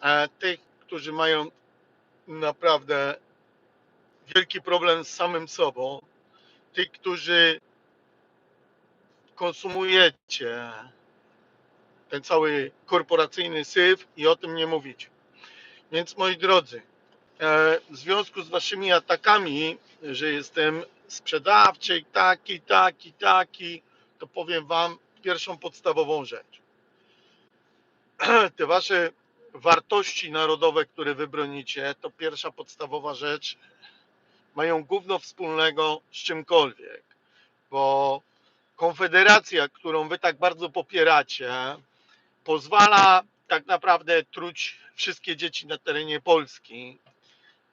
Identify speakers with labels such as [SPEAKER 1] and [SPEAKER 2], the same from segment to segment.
[SPEAKER 1] e, tych, którzy mają naprawdę wielki problem z samym sobą, tych, którzy konsumujecie ten cały korporacyjny syf i o tym nie mówicie. Więc moi drodzy, e, w związku z waszymi atakami, że jestem sprzedawczy, taki, taki, taki, to powiem wam pierwszą podstawową rzecz. Te wasze wartości narodowe, które wy bronicie, to pierwsza podstawowa rzecz, mają gówno wspólnego z czymkolwiek, bo konfederacja, którą wy tak bardzo popieracie, pozwala tak naprawdę truć wszystkie dzieci na terenie Polski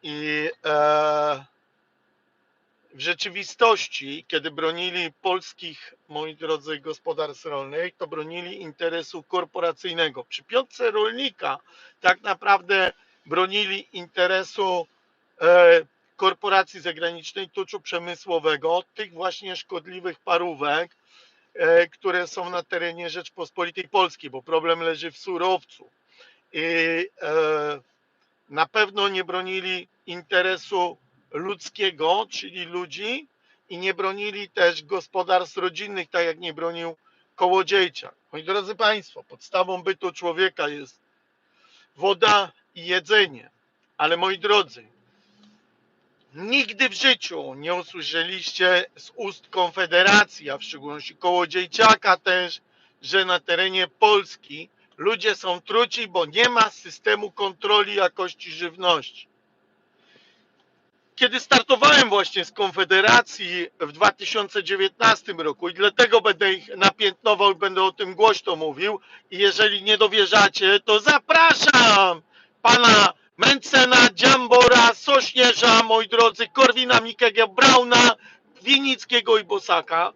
[SPEAKER 1] i e, w rzeczywistości, kiedy bronili polskich, moi drodzy, gospodarstw rolnych, to bronili interesu korporacyjnego. Przy piątce rolnika tak naprawdę bronili interesu e, korporacji zagranicznej tuczu przemysłowego, tych właśnie szkodliwych parówek, e, które są na terenie Rzeczpospolitej Polskiej, bo problem leży w surowcu. I e, na pewno nie bronili interesu ludzkiego, czyli ludzi, i nie bronili też gospodarstw rodzinnych, tak jak nie bronił Kołodziejczak. Moi drodzy Państwo, podstawą bytu człowieka jest woda i jedzenie. Ale moi drodzy, nigdy w życiu nie usłyszeliście z ust Konfederacji, a w szczególności Kołodziejczaka też, że na terenie Polski ludzie są truci, bo nie ma systemu kontroli jakości żywności. Kiedy startowałem właśnie z Konfederacji w 2019 roku i dlatego będę ich napiętnował będę o tym głośno mówił. I jeżeli nie dowierzacie, to zapraszam pana Mencena, Dziambora, Sośnierza, moi drodzy, Korwina Mikkego, Brauna, Winickiego i Bosaka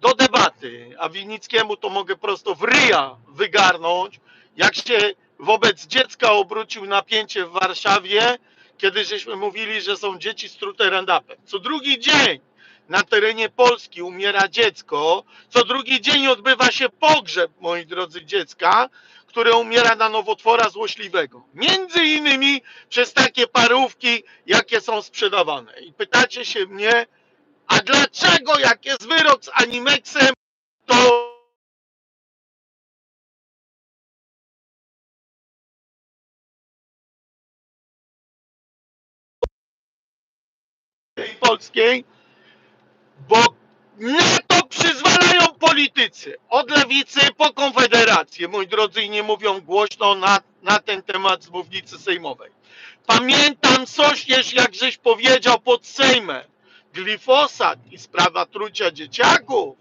[SPEAKER 1] do debaty, a Winickiemu to mogę prosto w ryja wygarnąć, jak się wobec dziecka obrócił napięcie w Warszawie, kiedy żeśmy mówili, że są dzieci strute randapem. Co drugi dzień na terenie Polski umiera dziecko, co drugi dzień odbywa się pogrzeb, moi drodzy, dziecka, które umiera na nowotwora złośliwego. Między innymi przez takie parówki, jakie są sprzedawane. I pytacie się mnie, a dlaczego jak jest wyrok z Animexem, to polskiej, bo na to przyzwalają politycy. Od lewicy po konfederację, moi drodzy, i nie mówią głośno na, na ten temat z mównicy sejmowej. Pamiętam Sośnierz, jak żeś powiedział pod Sejmem, glifosat i sprawa trucia dzieciaków,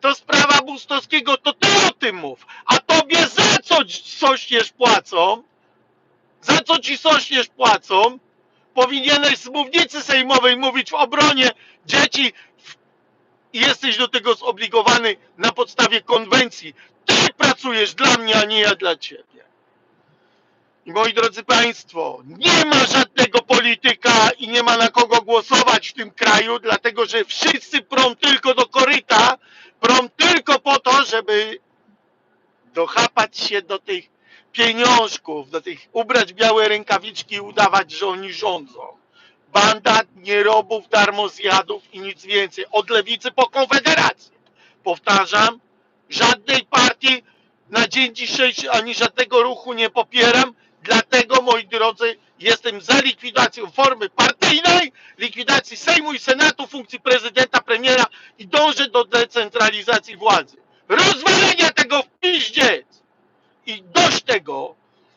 [SPEAKER 1] to sprawa Bustowskiego, to ty o tym mów. A tobie za co Sośnierz płacą? Za co ci Sośnierz płacą? Powinieneś z mównicy sejmowej mówić w obronie dzieci jesteś do tego zobligowany na podstawie konwencji. Ty pracujesz dla mnie, a nie ja dla ciebie. I moi drodzy Państwo, nie ma żadnego polityka i nie ma na kogo głosować w tym kraju, dlatego że wszyscy prą tylko do koryta, prą tylko po to, żeby dochapać się do tych pieniążków, do tych ubrać białe rękawiczki i udawać, że oni rządzą. Banda nierobów, darmozjadów i nic więcej. Od lewicy po konfederację. Powtarzam, żadnej partii na dzień dzisiejszy ani żadnego ruchu nie popieram, dlatego moi drodzy jestem za likwidacją formy partyjnej, likwidacji Sejmu i Senatu, funkcji prezydenta, premiera i dążę do decentralizacji władzy. Rozwalenia tego w piździec! I dość tego,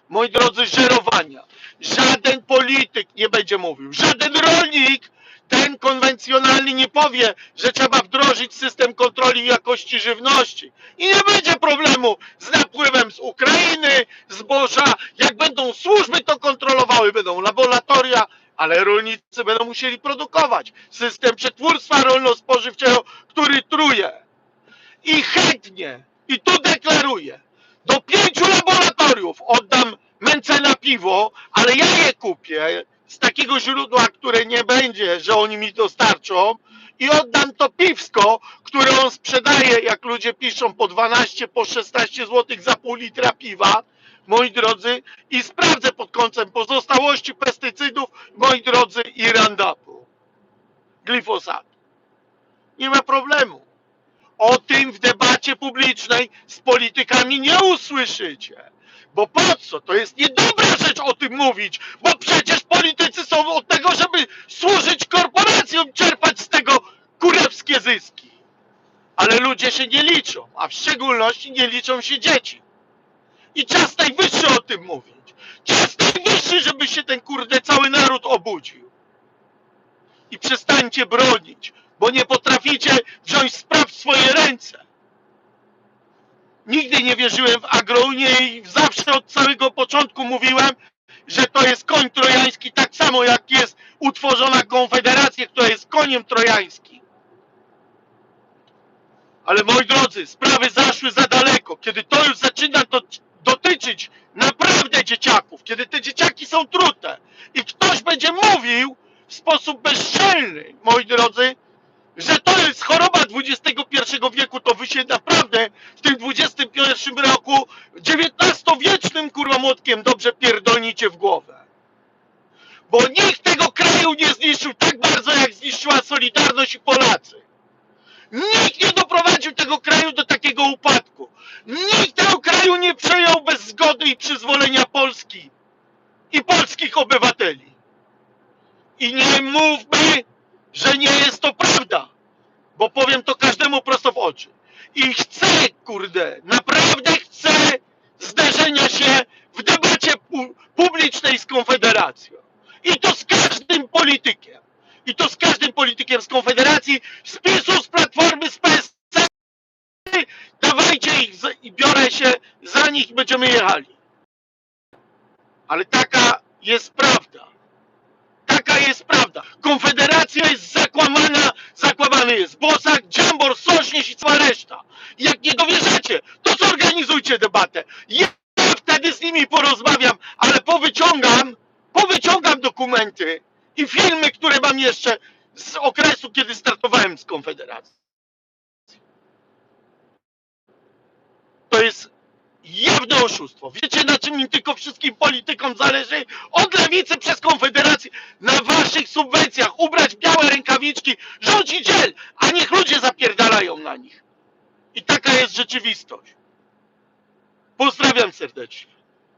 [SPEAKER 1] moi drodzy, żerowania. Żaden polityk nie będzie mówił, żaden rolnik, ten konwencjonalny nie powie, że trzeba wdrożyć system kontroli jakości żywności. I nie będzie problemu z napływem z Ukrainy, zboża. Jak będą służby to kontrolowały, będą laboratoria, ale rolnicy będą musieli produkować. System przetwórstwa rolno-spożywczego, który truje. I chętnie, i tu deklaruję, do pięciu laboratoriów oddam Mencena piwo, ale ja je kupię z takiego źródła, które nie będzie, że oni mi dostarczą i oddam to piwsko, które on sprzedaje, jak ludzie piszą, po 12, po 16 zł za pół litra piwa, moi drodzy, i sprawdzę pod kątem pozostałości pestycydów, moi drodzy, i Roundupu, glifosatu. Nie ma problemu. O tym w debacie publicznej z politykami nie usłyszycie. Bo po co? To jest niedobra rzecz o tym mówić, bo przecież politycy są od tego, żeby służyć korporacjom, czerpać z tego kurewskie zyski. Ale ludzie się nie liczą, a w szczególności nie liczą się dzieci. I czas najwyższy o tym mówić. Czas najwyższy, żeby się ten kurde cały naród obudził. I przestańcie bronić, bo nie potraficie wziąć spraw w swoje ręce. Nigdy nie wierzyłem w agrounię i zawsze od samego początku mówiłem, że to jest koń trojański, tak samo jak jest utworzona konfederacja, która jest koniem trojańskim. Ale moi drodzy, sprawy zaszły za daleko. Kiedy to już zaczyna to dotyczyć naprawdę dzieciaków, kiedy te dzieciaki są trute i ktoś będzie mówił w sposób bezczelny, moi drodzy, że to jest choroba XXI wieku, to wy się naprawdę w tym XXI roku XIX-wiecznym kurwa młotkiem dobrze pierdolnicie w głowę. Bo nikt tego kraju nie zniszczył tak bardzo, jak zniszczyła Solidarność i Polacy. Nikt nie doprowadził tego kraju do takiego upadku. Nikt tego kraju nie przejął bez zgody i przyzwolenia Polski i polskich obywateli. I nie mówmy, że nie jest to prawda, bo powiem to każdemu prosto w oczy. I chcę, kurde, naprawdę chcę zderzenia się w debacie pu publicznej z Konfederacją. I to z każdym politykiem. I to z każdym politykiem z Konfederacji, z PiSu, z Platformy, z PSL. Dawajcie ich i biorę się za nich i będziemy jechali. Ale taka jest prawda. Taka jest prawda. Konfederacja jest zakłamana, zakłamany jest Bosak, Dziambor, Sośnierz i cała reszta. Jak nie dowierzacie, to zorganizujcie debatę. Ja wtedy z nimi porozmawiam, ale powyciągam, powyciągam dokumenty i filmy, które mam jeszcze z okresu, kiedy startowałem z Konfederacji. To jest jawne oszustwo. Wiecie na czym im tylko wszystkim politykom zależy? Od lewicy przez Konfederację na waszych subwencjach ubrać białe rękawiczki, rzucić dziel, a niech ludzie zapierdalają na nich. I taka jest rzeczywistość. Pozdrawiam serdecznie.